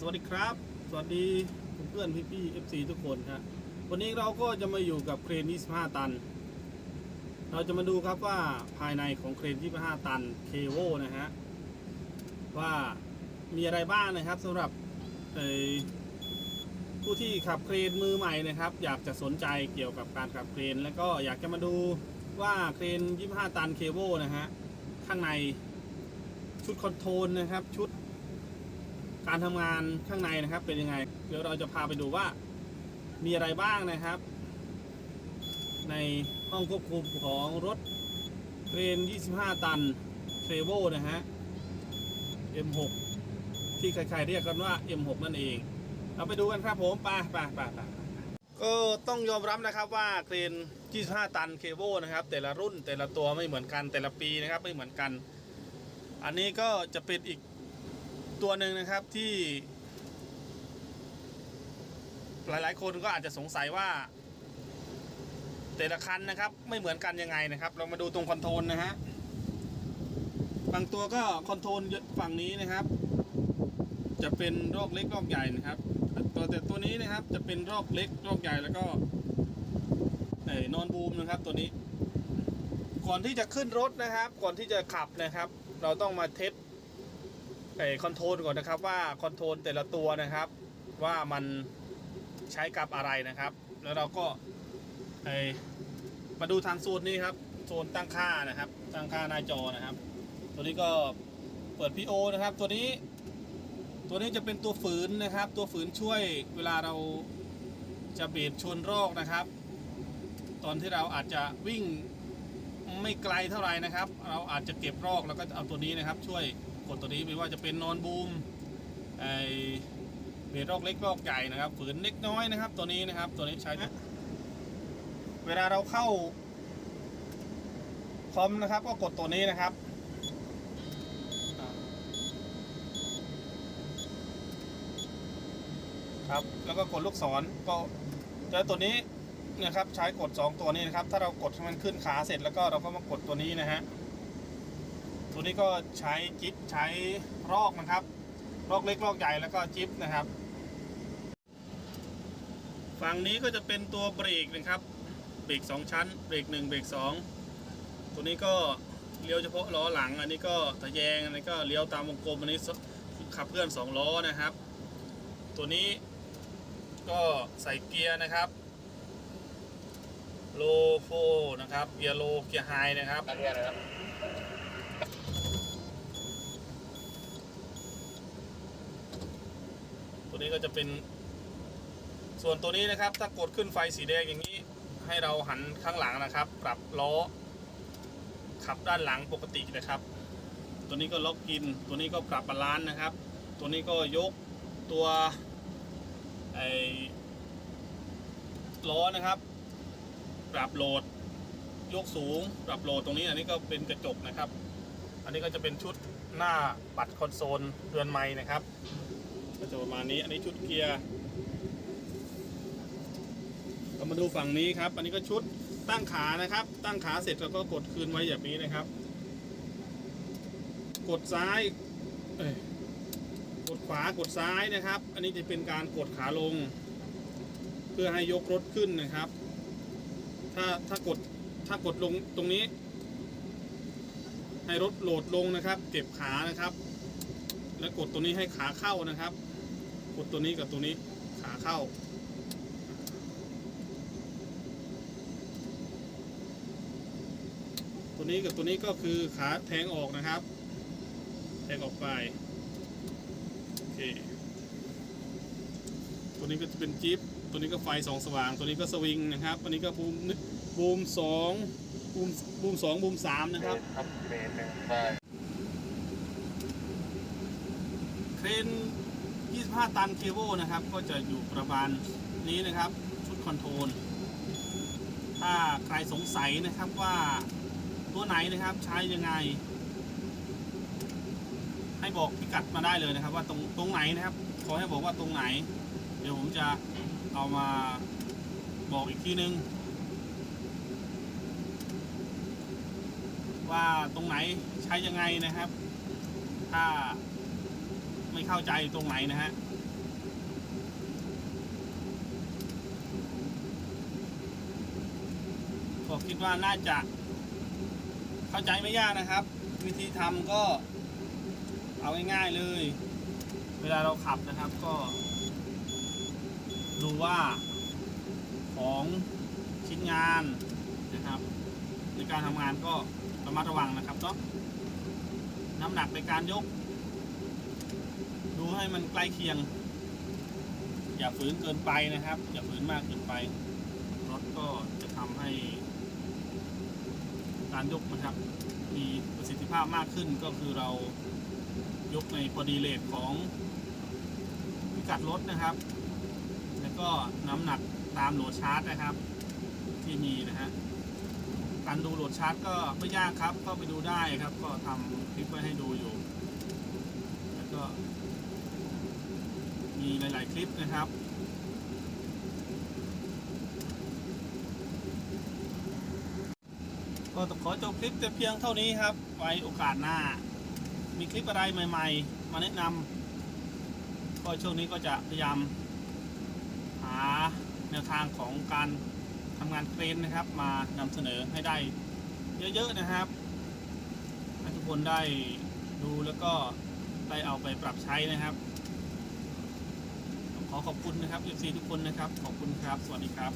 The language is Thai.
สวัสดีครับ สวัสดีเพื่อนพี่พี่ๆ FC ทุกคนครับวันนี้เราก็จะมาอยู่กับเครน 25 ตัน เราจะมาดูครับว่าภายในของเครน 25 ตันเคโวนะฮะว่ามีอะไรบ้างนะครับสำหรับผู้ที่ขับเครนมือใหม่นะครับ อยากจะสนใจเกี่ยวกับการขับเครน แล้วก็อยากจะมาดูว่าเครน 25 ตันเคโวนะฮะข้างในชุดคอนโทรลนะครับชุด การทำงานข้างในนะครับ เป็นยังไง เดี๋ยวเราจะพาไปดูว่ามีอะไรบ้างนะครับ ในห้องควบคุมของรถเครน 25 ตันเทรโวนะฮะ M6 ที่ใครๆเรียกกันว่า M6 นั่นเอง เราไปดูกันครับผมไปไปไปไปก็ต้องยอมรับนะครับว่าเครน 25 ตันเคเบิลนะครับ แต่ละรุ่นแต่ละตัวไม่เหมือนกันแต่ละปีนะครับไม่เหมือนกัน อันนี้ก็จะเป็นอีก ตัวหนึ่งนะครับที่หลาย ๆ คนก็อาจจะสงสัยว่า แต่ละคันนะครับ ไม่เหมือนกันยังไงนะครับ เรามาดูตรงคอนโทรลนะฮะบางตัวก็คอนโทรลฝั่งนี้นะครับ จะเป็นรอกเล็กรอกใหญ่นะครับ ตัวแต่ตัวนี้นะครับจะเป็นรอกเล็กรอกใหญ่แล้วก็ไอ้นอนบูมนะครับ ตัวนี้ ก่อนที่จะขึ้นรถนะครับ ก่อนที่จะขับนะครับ เราต้องมาเทส ไอคอนโทรลก่อนนะครับว่าคอนโทรลแต่ละตัวนะครับ ว่ามันใช้กับอะไรนะครับ แล้วเราก็ไอมาดูทางโซนนี้ครับโซนตั้งค่านะครับ ตั้งค่าหน้าจอนะครับ ตัวนี้ก็เปิด PO นะครับ ตัวนี้ ตัวนี้จะเป็นตัวฝืนนะครับ ตัวฝืนช่วยเวลาเราจะเบรดชนรอกนะครับ ตอนที่เราอาจจะวิ่งไม่ไกลเท่าไหร่นะครับ เราอาจจะเก็บรอกแล้วก็เอาตัวนี้นะครับช่วย ดตัวนี้ไม่ว่าจะเป็นนอนบูมไอเบรดรอกเล็กรอกใหญ่นะครับ ฝืนเล็กน้อยนะครับ ตัวนี้นะครับ ตัวนี้ใช้นะเวลาเราเข้าคอมนะครับ ก็กดตัวนี้นะครับครับแล้วก็กดลูกศรก็จะตัวนี้นะครับใช้กด 2 ตัวนี้นะครับ ถ้าเรากดให้มันขึ้นขาเสร็จแล้วก็เราก็มากดตัวนี้นะฮะ ตัวนี้ก็ใช้จิ๊บใช้รอกนะครับ รอกเล็กรอกใหญ่แล้วก็จิ๊บนะครับ ฝั่งนี้ก็จะเป็นตัวเบรกนะครับ เบรก2 ชั้น เบรก1เบรก2 ตัวนี้ก็เลี้ยวเฉพาะล้อหลัง อันนี้ก็ทะแยง อันนี้ก็เลี้ยวตามวงกลม อันนี้ขับเคลื่อน 2 ล้อนะครับ ตัวนี้ก็ใส่เกียร์นะครับโลโฟนะครับ เกียร์โลเกียร์ไฮนะครับ นี้ก็จะเป็น ส่วนตัวนี้นะครับ ถ้ากดขึ้นไฟสีแดงอย่างนี้ ให้เราหันข้างหลังนะครับ ปรับล้อ ขับด้านหลังปกตินะครับ ตัวนี้ก็ล็อกกิน ตัวนี้ก็ปรับบาลานซ์นะครับ ตัวนี้ก็ยกตัวไอ้ล้อนะครับ ปรับโหลด ยกสูง ปรับโหลดตรงนี้ อันนี้ก็เป็นกระจกนะครับ อันนี้ก็จะเป็นชุดหน้าปัดคอนโซลเรือนไม้นะครับ ก็จะประมาณนี้ อันนี้ชุดเกียร์เรามาดูฝั่งนี้ครับ อันนี้ก็ชุดตั้งขานะครับ ตั้งขาเสร็จแล้วก็กดคืนไว้แบบนี้นะครับ กดซ้ายเอ้ยกดขวากดซ้ายนะครับ อันนี้จะเป็นการกดขาลง เพื่อให้ยกรถขึ้นนะครับ ถ้าถ้ากดถ้ากดลงตรงนี้ ให้รถโหลดลงนะครับ เก็บขานะครับ แล้วกดตัวนี้ให้ขาเข้านะครับ กดตัวนี้กับตัวนี้ขาเข้า ตัวนี้กับตัวนี้ก็คือขาแทงออกนะครับ แทงออกไปโอเคตัวนี้ก็จะเป็นจิ๊บตัวนี้ก็ไฟสองสว่าง ตัวนี้ก็สวิงนะครับ อันนี้ก็บูมบูมสองบูมบูมสองบูมสามนะครับครับเมนหนึ่งไปเครน 25ตันเคเบิลนะครับ ก็จะอยู่ประมาณนี้นะครับ ชุดคอนโทรล ถ้าใครสงสัยนะครับว่าตัวไหนนะครับใช้ยังไง ให้บอกพิกัดมาได้เลยนะครับ ว่าตรงตรงไหนนะครับ ขอให้บอกว่าตรงไหน เดี๋ยวผมจะเอามาบอกอีกทีนึง ว่าตรงไหนใช้ยังไงนะครับ ถ้า ไม่เข้าใจตรงไหนนะฮะผมคิดว่าน่าจะ เข้าใจไม่ยากนะครับ วิธีทำก็เอาง่ายๆเลย เวลาเราขับนะครับก็ดูว่าของชิ้นงานนะครับ ในการทำงานก็ระมัดระวังนะครับเนาะน้ำหนักในการยก ดูให้มันใกล้เคียง อย่าฝืนเกินไปนะครับ อย่าฝืนมากเกินไป รถก็จะทำให้ การยกนะครับ มีประสิทธิภาพมากขึ้นก็คือเรายกในพอดีเลทของพิกัดรถนะครับ แล้วก็น้ำหนักตามโหลดชาร์จนะครับ ที่มีนะฮะการดูโหลดชาร์จก็ไม่ยากครับเข้าไปดูได้ครับ ก็ทำคลิปไว้ให้ดูอยู่ แล้วก็ มีหลาย ๆ คลิปนะครับ ก็ต้องขอจบคลิปแต่เพียงเท่านี้ครับ ไว้โอกาสหน้า มีคลิปอะไรใหม่ ๆ มาแนะนำก็ช่วงนี้ก็จะพยายาม หาแนวทางของการทำงานเครนนะครับ มานำเสนอให้ได้เยอะ ๆ นะครับให้ทุกคนได้ดูแล้วก็ได้เอาไปปรับใช้นะครับ ขอขอบคุณนะครับ FC ทุกคนนะครับ ขอบคุณครับ สวัสดีครับ